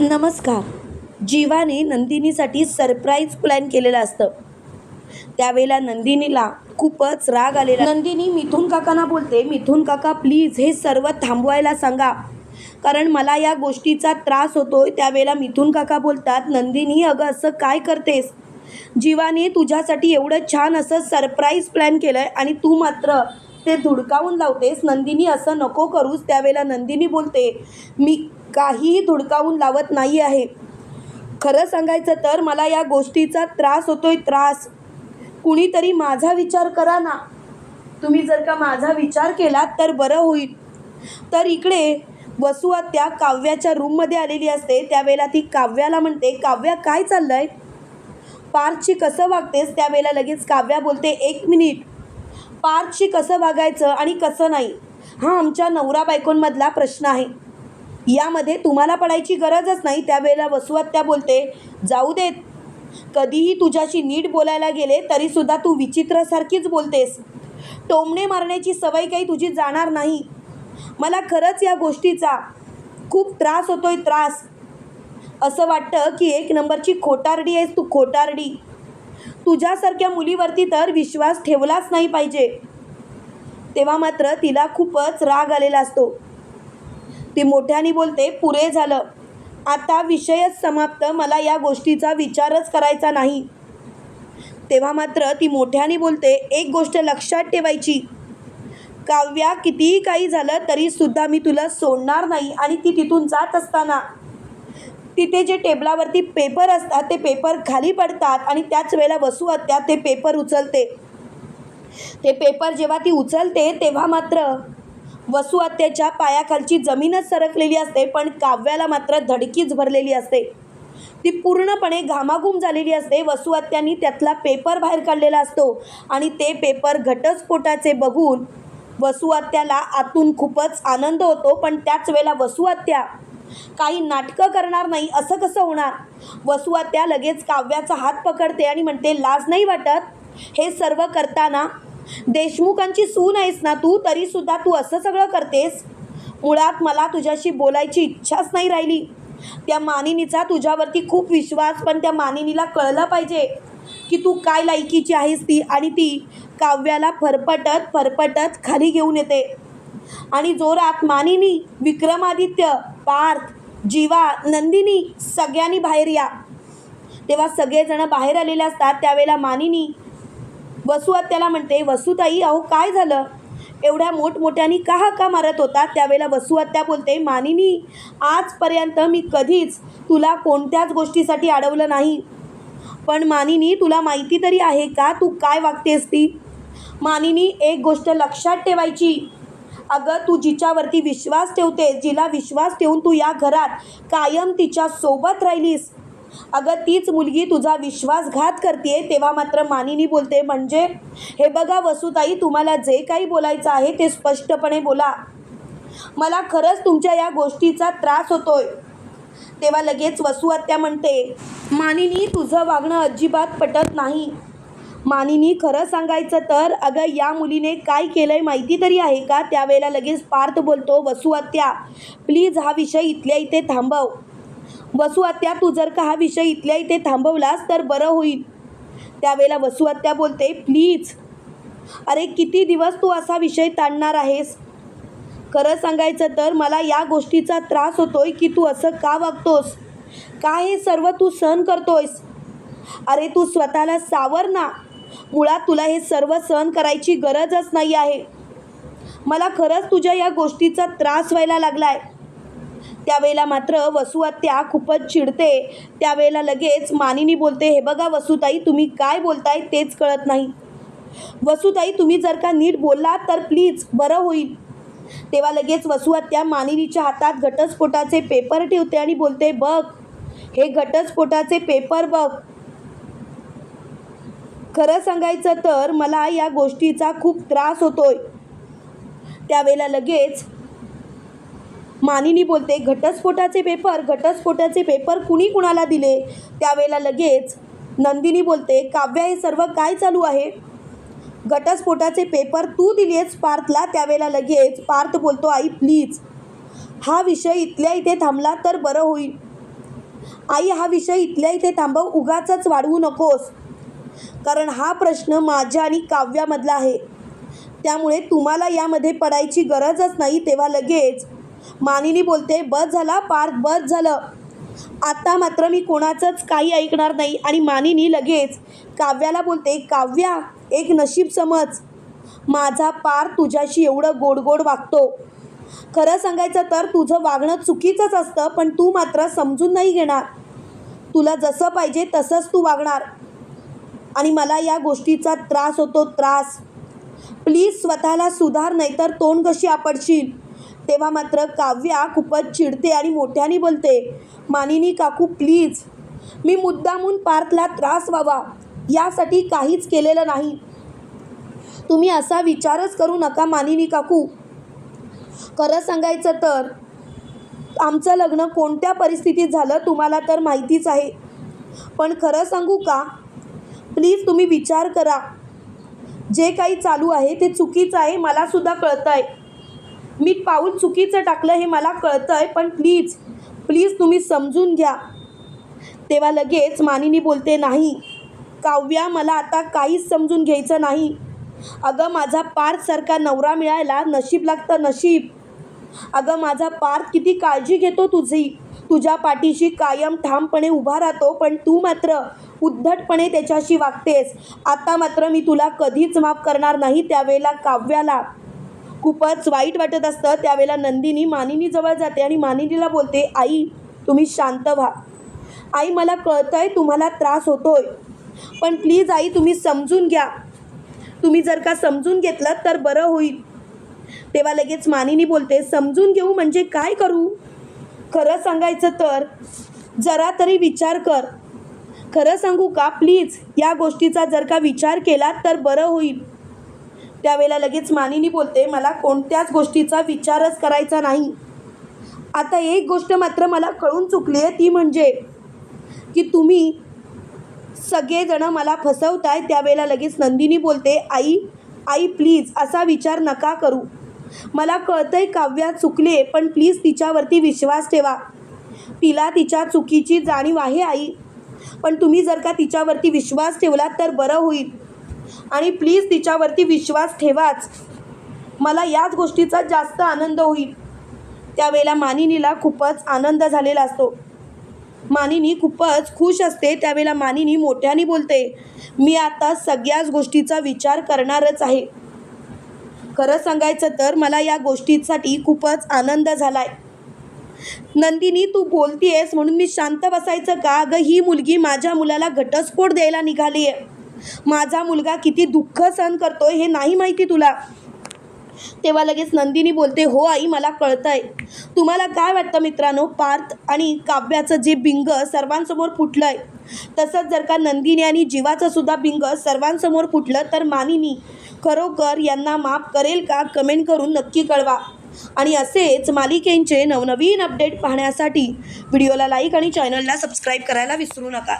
नमस्कार. जीवाने नंदिनीसाठी surprise plan केलेलं असतं. त्यावेळेला नंदिनीला खूपच राग आलेला. नंदिनी मिथून काकांना बोलते मिथून काका प्लीज हे सर्व थांबवायला सांगा. कारण मला या गोष्टीचा त्रास होतोय. त्यावेळेला मिथून काका बोलतात नंदिनी अगं असं काय करतेस? जीवाने तुझ्यासाठी एवढं छान असं सरप्राईज प्लॅन केलं आहे आणि तू मात्र ते धुडकावून लावतेस. नंदिनी असं नको करूस. त्यावेळेला नंदिनी बोलते मी काहीही धुडकावून लावत नाही आहे. खरं सांगायचं तर मला या गोष्टीचा त्रास होतोय त्रास. कुणीतरी माझा विचार करा ना. तुम्ही जर का माझा विचार केलात तर बरं होईल. तर इकडे वसुआत्या काव्याच्या रूममध्ये आलेली असते. त्यावेळेला ती काव्याला म्हणते काव्या काय चाललंय? पार्थशी कसं वागतेस? त्यावेळेला लगेच काव्या बोलते एक मिनिट. पार्थशी कसं वागायचं आणि कसं नाही? हा आमच्या नवरा बायकोंमधला प्रश्न आहे. यामध्ये तुम्हाला पडायची गरजच नाही. त्यावेळेला वसुआत्या बोलते जाऊ देत. कधीही तुझ्याशी नीट बोलायला गेले तरीसुद्धा तू विचित्रसारखीच बोलतेस. टोमणे मारण्याची सवय काही तुझी जाणार नाही. मला खरंच या गोष्टीचा खूप त्रास होतोय त्रास. असं वाटतं की एक नंबरची खोटारडी आहेस तू खोटारडी. तुझ्यासारख्या मुलीवरती तर विश्वास ठेवलाच नाही पाहिजे. तेव्हा मात्र तिला खूपच राग आलेला असतो. ती मोठ्याने बोलते पुरे झालं. आता विषयच समाप्त. मला या गोष्टीचा विचारच करायचा नाही. तेव्हा मात्र ती मोठ्याने बोलते एक गोष्ट लक्षात ठेवायची. काव्या कितीही काही झालं तरीसुद्धा मी तुला सोडणार नाही आणि ती तिथून जात असताना. तिथे जे टेबलावरती पेपर असतात ते पेपर खाली पडतात आणि त्याच वेळेला वसू हत्या ते पेपर उचलते. ते पेपर जेव्हा ती उचलते तेव्हा मात्र वसुआत्याच्या पायाखालची जमीनच सरकलेली असते पण काव्याला मात्र धडकीच भरलेली असते. ती पूर्णपणे घामाघूम झालेली असते. वसुआत्यांनी त्यातला पेपर बाहेर काढलेला असतो आणि ते पेपर घटस्फोटाचे बघून वसुआत्याला आतून खूपच आनंद होतो. पण त्याच वेळेला वसुआत्या काही नाटकं करणार नाही असं कसं होणार? वसुआत्या लगेच काव्याचा हात पकडते आणि म्हणते लाज नाही वाटत? हे सर्व करताना देशमुखांची सून आहेस ना तू? तरीसुद्धा तू असं सगळं करतेस? मुळात मला तुझ्याशी बोलायची इच्छाच नाही राहिली. त्या मानिनीचा तुझ्यावरती खूप विश्वास पण त्या मानिनीला कळलं पाहिजे की तू काय लायकीची आहेस ती आणि ती काव्याला फरफटत फरफटत खाली घेऊन येते. आणि जोरात मानिनी विक्रमादित्य पार्थ जीवा नंदिनी सगळ्यांनी बाहेर या. तेव्हा सगळेजण बाहेर आलेले असतात. त्यावेळेला मानिनी वसुहत्याला म्हणते वसुताई अहो काय झालं? एवढ्या मोठमोठ्यानी का हाका मारत होता? त्यावेळेला वसुहत्या बोलते मानिनी आजपर्यंत मी कधीच तुला कोणत्याच गोष्टीसाठी अडवलं नाही. पण मानिनी तुला माहिती तरी आहे का? तू काय वागतेस ती? मानिनी एक गोष्ट लक्षात ठेवायची. अगं तू जिच्यावरती विश्वास ठेवते जिला विश्वास ठेवून तू या घरात कायम तिच्या सोबत राहिलीस. अगं तीच मुलगी तुझा विश्वासघात करते तेव्हा मात्र मानिनी बोलते म्हणजे? हे बघा वसुताई तुम्हाला जे काही बोलायचं आहे ते स्पष्टपणे बोला. मला खरंच तुमच्या या गोष्टीचा त्रास होतोय. तेव्हा लगेच वसुआत्या म्हणते मानिनी तुझं वागणं अजिबात पटत नाही. मानिनी खरं सांगायचं तर अगं या मुलीने काय केलं आहे माहिती तरी आहे का? त्यावेळेला लगेच पार्थ बोलतो वसुआत्या प्लीज हा विषय इथल्या इथे थांबव. वसुआत्या तू जर का हा विषय इथल्या इथे थांबवलास तर बरं होईल. त्यावेळेला वसुआत्या बोलते प्लीज अरे किती दिवस तू असा विषय ताणणार आहेस? खरं सांगायचं तर मला या गोष्टीचा त्रास होतोय की तू असं का वागतोस? का हे सर्व तू सहन करतोयस? अरे तू स्वतःला सावर ना. मुळात तुला हे सर्व सहन करायची गरजच नाही आहे. मला खरंच तुझ्या या गोष्टीचा त्रास व्हायला लागला आहे त्यावेळेला मात्र वसुआत्या खूपच चिडते. त्यावेळेला लगेच मानिनी बोलते हे बघा वसुताई तुम्ही काय बोलताय तेच कळत नाही. वसुताई तुम्ही जर का नीट बोललात तर प्लीज बरं होईल. तेव्हा लगेच वसुआत्या मानिनीच्या हातात घटस्फोटाचे पेपर ठेवते आणि बोलते बघ हे घटस्फोटाचे पेपर बघ. खरं सांगायचं तर मला या गोष्टीचा खूप त्रास होतोय. त्यावेळेला लगेच मानिनी बोलते घटस्फोटाचे पेपर घटस्फोटाचे पेपर कुणी कुणाला दिले? त्यावेळेला लगेच नंदिनी बोलते काव्या हे सर्व काय चालू आहे? घटस्फोटाचे पेपर तू दिलेस पार्थला? त्यावेळेला लगेच पार्थ बोलतो आई प्लीज हा विषय इथल्या इथे थांबला तर बरं होईल. आई हा विषय इथल्या इथे थांबव उगाचच वाढवू नकोस. कारण हा प्रश्न माझ्या आणि काव्यामधला आहे. त्यामुळे तुम्हाला यामध्ये पडायची गरजच नाही. तेव्हा लगेच मानिनी बोलते बस झाला पार्थ बस झालं. आता मात्र मी कोणाचंच काही ऐकणार नाही. आणि मानिनी लगेच काव्याला बोलते काव्या एक नशीब समज. माझा पार तुझ्याशी एवढं गोड गोड वागतो. खरं सांगायचं तर तुझं वागणं चुकीचंच असतं पण तू मात्र समजून नाही घेणार. तुला जसं पाहिजे तसंच तू वागणार. आणि मला या गोष्टीचा त्रास होतो त्रास. प्लीज स्वतःला सुधार नाही तर तोंड कशी आपडशील तेव्हा मात्र काव्या खूपच चिडते आणि मोठ्याने बोलते मानिनी काकू प्लीज मी मुद्दामून पार्थला त्रास व्हावा. यासाठी काहीच केलेलं नाही. तुम्ही असा विचारच करू नका मानिनी काकू. खरं सांगायचं तर आमचं लग्न कोणत्या परिस्थितीत झालं तुम्हाला तर माहितीच आहे. पण खरं सांगू का? प्लीज तुम्ही विचार करा. जे काही चालू आहे ते चुकीचं आहे मलासुद्धा कळतं आहे मी पाऊल चुकीचं टाकलं हे मला कळतं आहे पण प्लीज प्लीज तुम्ही समजून घ्या. तेव्हा लगेच मानिनी बोलते नाही काव्या मला आता काहीच समजून घ्यायचं नाही. अगं माझा पार्थसारखा नवरा मिळायला नशीब लागतं नशीब. अगं माझा पार्थ किती काळजी घेतो तुझी. तुझ्या पाठीशी कायम ठामपणे उभा राहतो पण तू मात्र उद्धटपणे त्याच्याशी वागतेस. आता मात्र मी तुला कधीच माफ करणार नाही त्यावेळेला काव्याला. खूपच वाईट वाटत असतं. त्यावेळेला नंदिनी मानिनीजवळ जाते आणि मानिनीला बोलते आई तुम्ही शांत व्हा. आई मला कळतंय तुम्हाला त्रास होतोय. पण प्लीज आई तुम्ही समजून घ्या. तुम्ही जर का समजून घेतलं तर बरं होईल. तेव्हा लगेच मानिनी बोलते समजून घेऊ म्हणजे काय करू? खरं सांगायचं तर जरा तरी विचार कर. खरं सांगू का? प्लीज या गोष्टीचा जर का विचार केला तर बरं होईल. त्यावेळेला लगेच मानिनी बोलते मला कोणत्याच गोष्टीचा विचारच करायचा नाही. आता एक गोष्ट मात्र मला कळून चुकली आहे ती म्हणजे की तुम्ही सगळेजणं मला फसवताय त्यावेळेला लगेच नंदिनी बोलते आई आई प्लीज असा विचार नका करू. मला कळतंय काव्या चुकले पण प्लीज तिच्यावरती विश्वास ठेवा. तिला तिच्या चुकीची जाणीव आहे आई. पण तुम्ही जर का तिच्यावरती विश्वास ठेवला तर बरं होईल. आणि प्लीज तिच्यावरती विश्वास ठेवाच. मला याच गोष्टीचा जास्त आनंद होईल. त्यावेळेला मानिनीला खूपच आनंद झालेला असतो. मानिनी खूपच खुश असते. त्यावेळेला मानिनी मोठ्याने बोलते मी आता सगळ्याच गोष्टीचा विचार करणारच आहे. खरं सांगायचं तर मला या गोष्टीसाठी खूपच आनंद झाला आहे नंदिनी तू बोलतीयस म्हणून मी शांत बसायचं का? अगं ही मुलगी माझ्या मुलाला घटस्फोट द्यायला निघाली आहे माझा मुलगा किती दुःख सहन करतोय हे नाही माहिती तुला. तेव्हा लगेच नंदिनी बोलते हो आई मला कळतंय. तुम्हाला काय वाटतं मित्रांनो? पार्थ आणि काव्याचं जे बिंग सर्वांसमोर फुटलं आहे तसंच जर का नंदिनी आणि जीवाचं सुद्धा बिंग सर्वांसमोर फुटलं तर मानिनी खरोखर यांना माफ करेल का? कमेंट करून नक्की कळवा. आणि असेच मालिकेंचे नवनवीन अपडेट पाहण्यासाठी व्हिडिओला लाईक आणि चॅनलला सबस्क्राईब करायला विसरू नका.